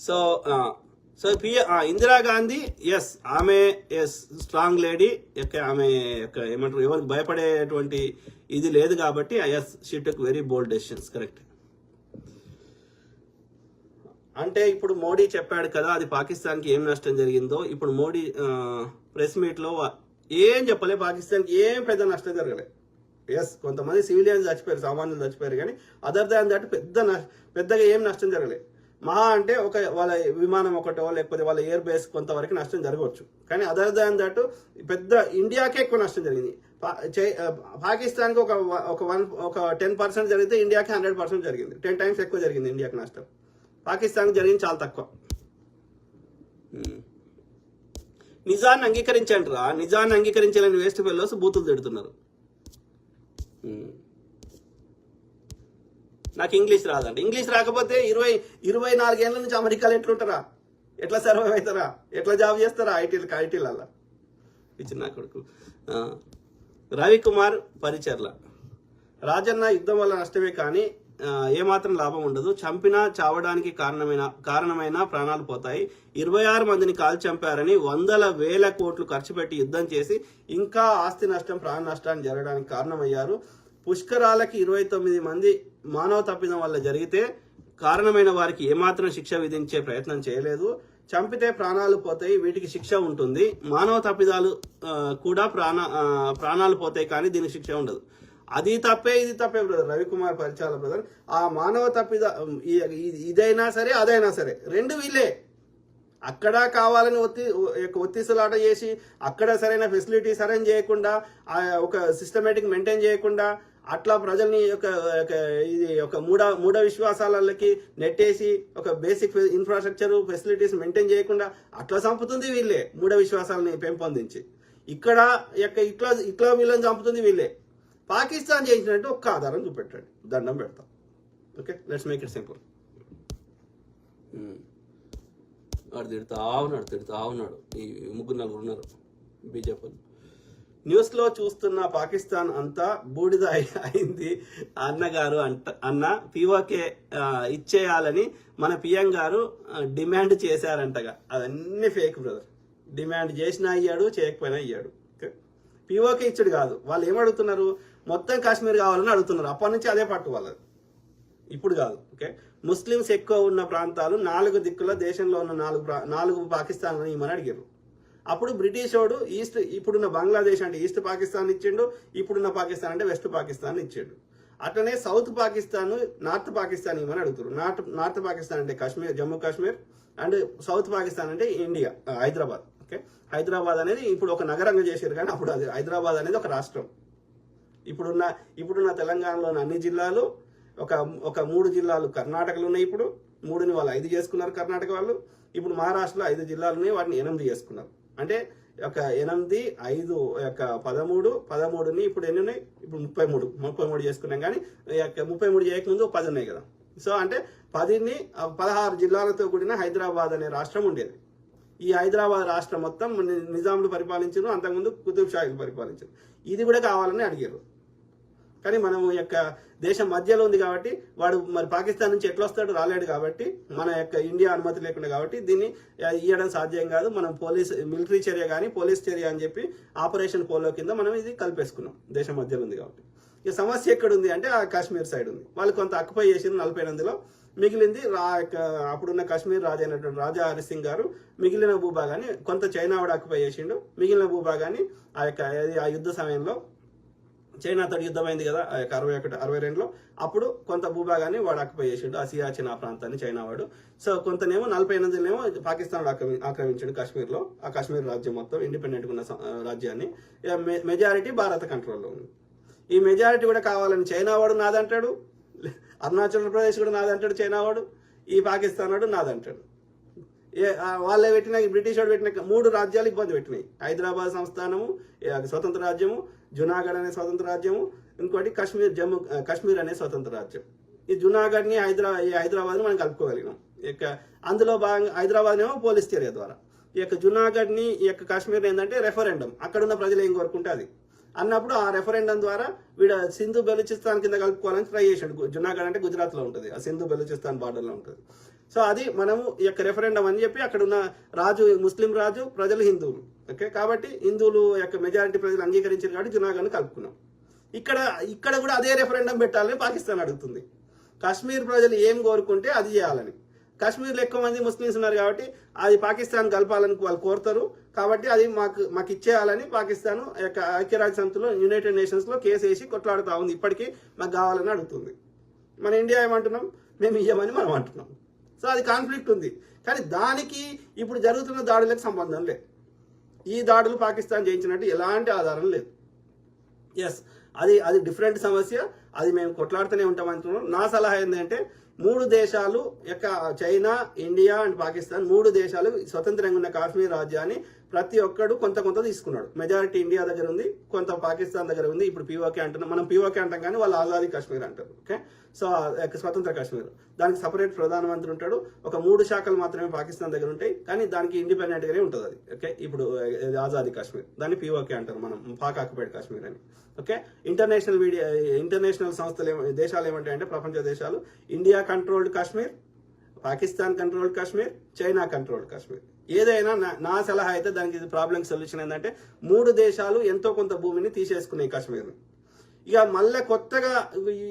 So so P Indira Gandhi yes ఆమె yes strong lady యొక్క ఆమె యొక్క ఏమంటారు ఎవరికి భయపడేటువంటి ఇది లేదు కాబట్టి yes she tech very bold decisions correct అంటే ఇప్పుడు మోడీ చెప్పాడు కదా అది పాకిస్తాన్కి ఏం నష్టం జరిగిందో ఇప్పుడు మోడీ ప్రెస్ మీట్లో ఏం చెప్పలే పాకిస్తాన్కి ఏం పెద్ద నష్టం జరగలే. ఎస్ కొంతమంది సివిలియన్స్ చచ్చిపోయారు సామాన్యులు చచ్చిపోయారు కానీ అదర్ దాన్ దట్ పెద్ద పెద్దగా ఏం నష్టం జరగలేదు మహా అంటే ఒక వాళ్ళ విమానం ఒకటో లేకపోతే వాళ్ళ ఎయిర్ బేస్ కొంతవరకు నష్టం జరగవచ్చు. కానీ అదర్ దాన్ దట్ పెద్ద ఇండియాకే ఎక్కువ నష్టం జరిగింది. పా- చై- పాకిస్తాన్కి ఒక ఒక వన్ ఒక టెన్ పర్సెంట్ జరిగితే ఇండియాకి హండ్రెడ్ పర్సెంట్ జరిగింది. టెన్ టైమ్స్ ఎక్కువ జరిగింది ఇండియాకి నష్టం. పాకిస్తాన్కి జరిగింది చాలా తక్కువ. నిజాన్ని అంగీకరించండి రా. నిజాన్ని అంగీకరించాలని వేస్ట్ ఫెల్లోస్ బూతులు తిడుతున్నారు. నాకు ఇంగ్లీష్ రాదండి. ఇంగ్లీష్ రాకపోతే ఇరవై ఇరవై నాలుగేళ్ళ నుంచి అమెరికాలో ఎట్లుంటారా? ఎట్లా సర్వైవ్ అవుతారా? ఎట్లా జాబ్ చేస్తారా ఐటీలు ఐటీలల్లా? ఇచ్చిన నా కొడుకు. రవికుమార్ పరిచర్ల. రాజన్న యుద్ధం వల్ల నష్టమే కానీ ఏమాత్రం లాభం ఉండదు. చంపినా చావడానికి కారణమైన కారణమైన ప్రాణాలు పోతాయి. ఇరవై ఆరు మందిని కాల్ చంపారని వందల వేల కోట్లు ఖర్చు పెట్టి యుద్ధం చేసి ఇంకా ఆస్తి నష్టం ప్రాణ నష్టాన్ని జరగడానికి కారణమయ్యారు. పుష్కరాలకి ఇరవై తొమ్మిది మంది మానవ తప్పిదం వల్ల జరిగితే కారణమైన వారికి ఏమాత్రం శిక్ష విధించే ప్రయత్నం చేయలేదు. చంపితే ప్రాణాలు పోతాయి వీటికి శిక్ష ఉంటుంది. మానవ తప్పిదాలు కూడా ప్రాణ ప్రాణాలు పోతాయి కానీ దీనికి శిక్ష ఉండదు. అది తప్పే ఇది తప్పే బ్రదర్. రవికుమార్ పరిచాల బ్రదర్. ఆ మానవ తప్పిద ఇదైనా సరే అదైనా సరే రెండు వీళ్ళే. అక్కడ కావాలని ఒత్తి ఒత్తిసలాట చేసి అక్కడ సరైన ఫెసిలిటీస్ అరేంజ్ చేయకుండా ఆ ఒక సిస్టమేటిక్ మెయింటైన్ చేయకుండా అట్లా ప్రజల్ని ఒక ఇది ఒక మూఢ మూఢ విశ్వాసాలకి నెట్టేసి ఒక బేసిక్ ఇన్ఫ్రాస్ట్రక్చర్ ఫెసిలిటీస్ మెయింటైన్ చేయకుండా అట్లా చంపుతుంది వీళ్ళే మూఢ విశ్వాసాలని పెంపొందించి. ఇక్కడ యొక్క ఇట్లా ఇట్లా వీళ్ళని చంపుతుంది వీళ్ళే. పాకిస్తాన్ చేయించినట్టు ఒక్క ఆధారం చూపెట్టాడు. దండం పెడతాం. Okay let's make it simple వాడు తిడుతా ఉన్నాడు తిడుతా ఉన్నాడు. ఈ ముగ్గురు నలుగురు ఉన్నారు. బీజేపీ న్యూస్లో చూస్తున్న పాకిస్తాన్ అంతా బూడిద అయింది అన్నగారు అంట అన్న పీఓకే ఇచ్చేయాలని మన పిఎం గారు డిమాండ్ చేశారంటగా. అవన్నీ ఫేక్ బ్రదర్. డిమాండ్ చేసినా అయ్యాడు చేయకపోయినా అయ్యాడు ఓకే పీఓకే ఇచ్చాడు కాదు. వాళ్ళు ఏమడుగుతున్నారు? మొత్తం కాశ్మీర్ కావాలని అడుగుతున్నారు. అప్పటి నుంచి అదే పట్టు వాళ్ళది. ఇప్పుడు కాదు ఓకే? ముస్లిమ్స్ ఎక్కువ ఉన్న ప్రాంతాలు నాలుగు దిక్కుల దేశంలో ఉన్న నాలుగు ప్రా- నాలుగు పాకిస్తాన్లను ఇమ్మని అడిగారు అప్పుడు బ్రిటిష్ వాడు ఈస్ట్ ఇప్పుడున్న బంగ్లాదేశ్ అంటే ఈస్ట్ పాకిస్తాన్ ఇచ్చిండు ఇప్పుడున్న పాకిస్తాన్ అంటే వెస్ట్ పాకిస్తాన్ ఇచ్చాడు. అట్లనే సౌత్ పాకిస్తాన్ నార్త్ పాకిస్తాన్ ఇవ్వమని అడుగుతారు? నార్త్ నార్త్ పాకిస్తాన్ అంటే కాశ్మీర్ జమ్మూ కాశ్మీర్ అండ్ సౌత్ పాకిస్తాన్ అంటే ఇండియా హైదరాబాద్ ఓకే? హైదరాబాద్ అనేది ఇప్పుడు ఒక నగరంగా చేశారు కానీ అప్పుడు అది హైదరాబాద్ అనేది ఒక రాష్ట్రం. ఇప్పుడున్న ఇప్పుడున్న తెలంగాణలోని అన్ని జిల్లాలు ఒక ఒక మూడు జిల్లాలు కర్ణాటకలు ఉన్నాయి ఇప్పుడు. మూడుని వాళ్ళు ఐదు చేసుకున్నారు కర్ణాటక వాళ్ళు. ఇప్పుడు మహారాష్ట్రలో ఐదు జిల్లాలు ఉన్నాయి వాటిని ఎనిమిది చేసుకున్నారు. అంటే ఒక ఎనిమిది ఐదు యొక్క పదమూడు పదమూడుని ఇప్పుడు ఎన్ని ఉన్నాయి? ఇప్పుడు ముప్పై మూడు ముప్పై మూడు చేసుకున్నాం కానీ యొక్క ముప్పై మూడు చేయకముందు పది ఉన్నాయి కదా. సో అంటే పదిని పదహారు జిల్లాలతో కూడిన హైదరాబాద్ అనే రాష్ట్రం ఉండేది. ఈ హైదరాబాద్ రాష్ట్రం మొత్తం నిజాములు పరిపాలించారు అంతకుముందు కుతుబ్ షాహీలు పరిపాలించారు ఇది కూడా కావాలని అడిగారు. కానీ మనం యొక్క దేశం మధ్యలో ఉంది కాబట్టి వాడు మరి పాకిస్తాన్ నుంచి ఎట్లా వస్తాడు రాలేడు కాబట్టి మన యొక్క ఇండియా అనుమతి లేకుండా కాబట్టి దీన్ని ఇవ్వడం సాధ్యం కాదు. మనం పోలీస్ మిలిటరీ చర్య కానీ పోలీస్ చర్య అని చెప్పి ఆపరేషన్ పోలో కింద మనం ఇది కలిపేసుకున్నాం. దేశం మధ్యలో ఉంది కాబట్టి. ఇక సమస్య ఎక్కడ ఉంది అంటే ఆ కాశ్మీర్ సైడ్ ఉంది. వాళ్ళు కొంత అక్యుపై చేసింది నలభై ఎనిమిదిలో మిగిలింది రా అప్పుడున్న కాశ్మీర్ రాజు అయినటువంటి రాజా హరిసింగ్ గారు మిగిలిన భూభాగాన్ని కొంత చైనా వాడు అక్యుపై చేసిండు. మిగిలిన భూభాగాన్ని ఆ యొక్క ఆ యుద్ధ సమయంలో చైనాతో యుద్ధమైంది కదా ఆ యొక్క అరవై ఒకటి అరవై రెండులో. అప్పుడు కొంత భూభాగాన్ని వాడు ఆక్యుపై చేసిండు. ఆ సియాచిన్ ఆ ప్రాంతాన్ని చైనా వాడు. సో కొంతనేమో నలభై ఎనిమిదినేమో పాకిస్తాన్ ఆక్రమించాడు కాశ్మీర్లో. ఆ కాశ్మీర్ రాజ్యం మొత్తం ఇండిపెండెంట్ ఉన్న స- రాజ్యాన్ని. ఇక మె- మెజారిటీ భారత కంట్రోల్లో ఉంది. ఈ మెజారిటీ కూడా కావాలని చైనా వాడు నాదంటాడు. అరుణాచల్ ప్రదేశ్ కూడా నాదంటాడు చైనా వాడు. ఈ పాకిస్తాన్ వాడు నాదంటాడు. ఏ వాళ్ళే పెట్టిన ఈ బ్రిటిష్ వాడు పెట్టిన మూడు రాజ్యాలు ఇబ్బంది పెట్టినాయి. హైదరాబాద్ సంస్థానము స్వతంత్ర రాజ్యము జునాగఢ్ అనే స్వతంత్ర రాజ్యము ఇంకోటి కాశ్మీర్ జమ్మూ కాశ్మీర్ అనే స్వతంత్ర రాజ్యం. ఈ జునాగఢ్ని హైదరా ఈ హైదరాబాద్ని మనం కలుపుకోగలిగినాం. ఇక యొక్క అందులో భాగంగా హైదరాబాద్ ఏమో పోలీస్ చర్య ద్వారా. ఈ యొక్క జునాగఢ్ని ఈ యొక్క కాశ్మీర్ ఏంటంటే రెఫరెండం అక్కడున్న ప్రజలు ఏం కోరుకుంటే అది. అన్నప్పుడు ఆ రెఫరెండం ద్వారా వీడ సింధు బెలూచిస్తాన్ కింద కలుపుకోవాలని ట్రై చేశాడు. జునాగఢ్ అంటే గుజరాత్లో ఉంటుంది. ఆ సింధు బెలూచిస్తాన్ బార్డర్లో ఉంటుంది. సో అది మనము ఈ యొక్క రెఫరెండం అని చెప్పి అక్కడ ఉన్న రాజు ముస్లిం రాజు ప్రజలు హిందువులు. ఓకే? కాబట్టి హిందువులు యొక్క మెజారిటీ ప్రజలు అంగీకరించారు కాబట్టి జునాగాను కలుపుకున్నాం. ఇక్కడ ఇక్కడ కూడా అదే రెఫరెండం పెట్టాలని పాకిస్తాన్ అడుగుతుంది. కాశ్మీర్ ప్రజలు ఏం కోరుకుంటే అది చేయాలని. కాశ్మీర్లో ఎక్కువ మంది ముస్లిమ్స్ ఉన్నారు కాబట్టి అది పాకిస్తాన్ కలపాలని వాళ్ళు కోరుతారు. కాబట్టి అది మాకు మాకు ఇచ్చేయాలని పాకిస్తాన్ యొక్క ఐక్యరాజ్య సమితిలో యునైటెడ్ నేషన్స్లో కేసు వేసి కొట్లాడుతూ ఉంది. ఇప్పటికీ మాకు కావాలని అడుగుతుంది. మన ఇండియా ఏమంటున్నాం? మేము ఇయ్యమని మనం అంటున్నాం. సో అది కాన్ఫ్లిక్ట్ ఉంది. కానీ దానికి ఇప్పుడు జరుగుతున్న దాడులకు సంబంధం లేదు. ఈ దాడులు పాకిస్తాన్ చేయించినట్టు ఎలాంటి ఆధారం లేదు. ఎస్ అది అది డిఫరెంట్ సమస్య. అది మేము కొట్లాడుతూనే ఉంటాం అంటున్నాం. నా సలహా ఏంటంటే మూడు దేశాలు యొక్క చైనా ఇండియా అండ్ పాకిస్తాన్ మూడు దేశాలు స్వతంత్రంగా ఉన్న కాశ్మీర్ రాజ్యాన్ని ప్రతి ఒక్కడు కొంత కొంత తీసుకున్నాడు. మెజారిటీ ఇండియా దగ్గర ఉంది కొంత పాకిస్తాన్ దగ్గర ఉంది. ఇప్పుడు పీఓకే అంటున్నాం మనం పీఓకే అంటాం కానీ వాళ్ళు ఆజాదీ కాశ్మీర్ అంటారు. ఓకే సో స్వతంత్ర కాశ్మీర్. దానికి సపరేట్ ప్రధానమంత్రి ఉంటాడు. ఒక మూడు శాఖలు మాత్రమే పాకిస్తాన్ దగ్గర ఉంటాయి. కానీ దానికి ఇండిపెండెంట్గానే ఉంటుంది అది. ఓకే ఇప్పుడు ఆజాదీ కాశ్మీర్. దాన్ని పీఓకే అంటారు మనం. పాక్ ఆక్యుపైడ్ కాశ్మీర్ అని. ఓకే ఇంటర్నేషనల్ మీడియా ఇంటర్నేషనల్ సంస్థలు దేశాలు ఏమంటాయంటే ప్రపంచ దేశాలు. India controlled Kashmir Pakistan controlled Kashmir China controlled Kashmir ఏదైనా నా- నా సలహా అయితే దానికి ఇది ప్రాబ్లం సొల్యూషన్ ఏంటంటే మూడు దేశాలు ఎంతో కొంత భూమిని తీసేసుకున్నాయి కాశ్మీర్ని ఇక మళ్ళీ కొత్తగా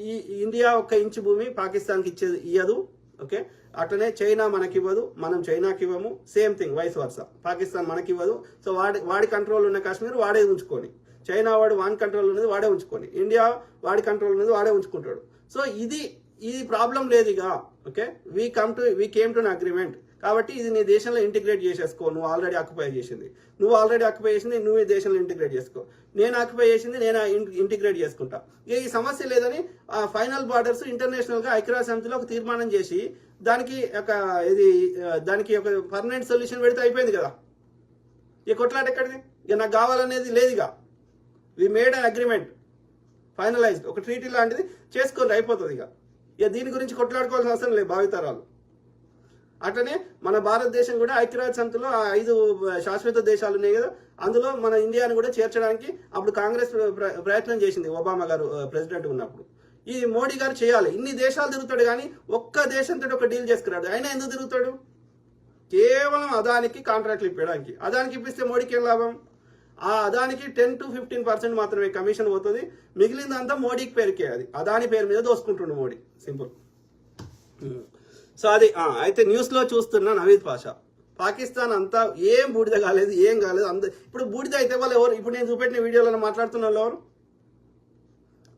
ఈ ఇండియా ఒక్క ఇంచు భూమి పాకిస్తాన్కి ఇచ్చేది ఇయ్యదు ఓకే అట్లనే చైనా మనకి ఇవ్వదు మనం చైనాకి ఇవ్వము same thing vice versa Pakistan మనకి ఇవ్వదు సో వాడి వాడి కంట్రోల్ ఉన్న కాశ్మీర్ వాడే ఉంచుకొని. చైనా వాడు వాన్ కంట్రోల్ ఉన్నది వాడే ఉంచుకొని. ఇండియా వాడి కంట్రోల్ ఉన్నది వాడే ఉంచుకుంటాడు. సో ఇది ఇది ప్రాబ్లం లేదు ఇక okay? We come to we came to agreement కాబట్టి ఇది నీ దేశంలో ఇంటిగ్రేట్ చేసేసుకో. నువ్వు ఆల్రెడీ ఆక్యుపై చేసింది. నువ్వు ఆల్రెడీ ఆక్యుపై చేసింది నువ్వు ఈ దేశంలో ఇంటిగ్రేట్ చేసుకో. నేను ఆక్యుపై చేసింది నేను ఇంటిగ్రేట్ చేసుకుంటా. ఇక ఈ సమస్య లేదని ఆ ఫైనల్ బార్డర్స్ ఇంటర్నేషనల్గా ఐక్యరాజ్య సమితిలో ఒక తీర్మానం చేసి దానికి ఒక ఇది దానికి ఒక పర్మనెంట్ సొల్యూషన్ పెడితే అయిపోయింది కదా. ఈ కొట్లాట ఎక్కడిది? ఇక నాకు కావాలనేది లేదు ఇక we made an agreement finalised ఒక ట్రీటీ లాంటిది. చేసుకోండి అయిపోతుంది ఇక. ఇక దీని గురించి కొట్లాడుకోవాల్సిన అవసరం లేదు భావితరాలు. అట్లనే మన భారతదేశం కూడా ఐక్యరాజ్య సమితిలో ఐదు శాశ్వత దేశాలు ఉన్నాయి కదా అందులో మన ఇండియాను కూడా చేర్చడానికి అప్పుడు కాంగ్రెస్ ప్ర- ప్రయత్నం చేసింది ఒబామా గారు ప్రెసిడెంట్ ఉన్నప్పుడు. ఈ మోడీ గారు చేయాలి. ఇన్ని దేశాలు తిరుగుతాడు కానీ ఒక్క దేశంతో ఒక డీల్ చేసుకురాడు. ఆయన ఎందుకు తిరుగుతాడు? కేవలం అదానికి కాంట్రాక్ట్లు ఇప్పడానికి అదానికి ఇప్పిస్తే మోడీకి ఏం లాభం? ఆ అదానికి టెన్ టు ఫిఫ్టీన్ పర్సెంట్ మాత్రమే కమిషన్ పోతుంది. మిగిలిందంతా మోడీకి పేరుకే అది. అదాని పేరు మీద దోసుకుంటుండు మోడీ. Simple so hmm. అది అయితే న్యూస్లో చూస్తున్న నవీద్ పాషా. పాకిస్తాన్ అంతా ఏం బూడిద కాలేదు ఏం కాలేదు అంత ఇప్పుడు బూడిద అయితే వాళ్ళు ఎవరు ఇప్పుడు నేను చూపెట్టిన వీడియోలో మాట్లాడుతున్న వాళ్ళు ఎవరు?